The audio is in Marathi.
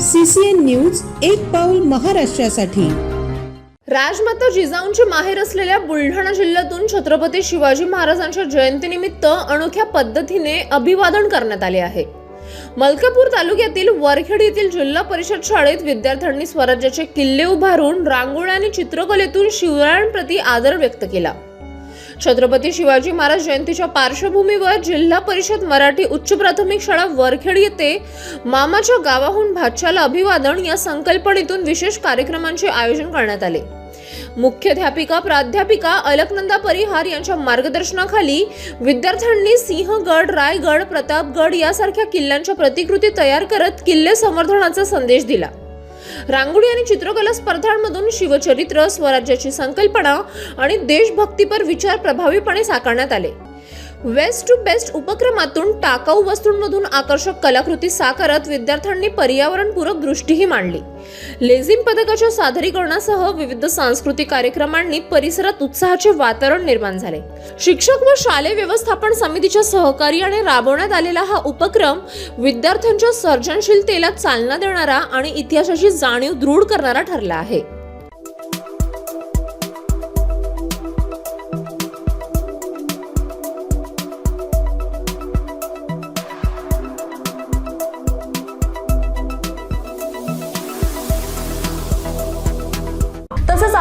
सीसीएन न्यूज एक पाऊल महाराष्ट्रासाठी. राजमाता जिजाऊंचे माहेर असलेल्या बुलढाणा जिल्ह्यातून छत्रपती शिवाजी महाराजांच्या जयंतीनिमित्त अनोख्या पद्धतीने अभिवादन करण्यात आले आहे. मलकापूर तालुक्यातील वरखेड येथील जिल्हा परिषद शाळेत विद्यार्थ्यांनी स्वराज्याचे किल्ले उभारून रांगोळी आणि चित्रकलेतून शिवरायांप्रती आदर व्यक्त केला. छत्रपती शिवाजी महाराज जयंतीच्या पार्श्वभूमीवर जिल्हा परिषद मराठी उच्च प्राथमिक शाळा वरखेड येथे मामाच्या गावाहून भाच्याला अभिवादन या संकल्पनेतून विशेष कार्यक्रमांचे आयोजन करण्यात आले. मुख्याध्यापिका प्राध्यापिका अलकनंदा परिहार यांच्या मार्गदर्शनाखाली विद्यार्थ्यांनी सिंहगड रायगड प्रतापगड यासारख्या किल्ल्यांच्या प्रतिकृती तयार करत किल्ले संवर्धनाचा संदेश दिला. रांगोळी आणि चित्रकला स्पर्धांमधून शिवचरित्र स्वराज्याची संकल्पना आणि देशभक्तीपर विचार प्रभावीपणे साकारण्यात आले. वेस्ट टू बेस्ट उपक्रमातून टाकाऊ वस्तूंमधून आकर्षक कलाकृती साकारत विद्यार्थ्यांनी पर्यावरणपूरक दृष्टीही मांडली. लेझिम पदकाच्या सादरीकरणासह विविध सांस्कृतिक कार्यक्रमांनी परिसरात उत्साहाचे वातावरण निर्माण झाले. शिक्षक व शालेय व्यवस्थापन समितीच्या सहकार्याने राबवण्यात आलेला हा उपक्रम विद्यार्थ्यांच्या सर्जनशीलतेला चालना देणारा आणि इतिहासाची जाणीव दृढ करणारा ठरला आहे.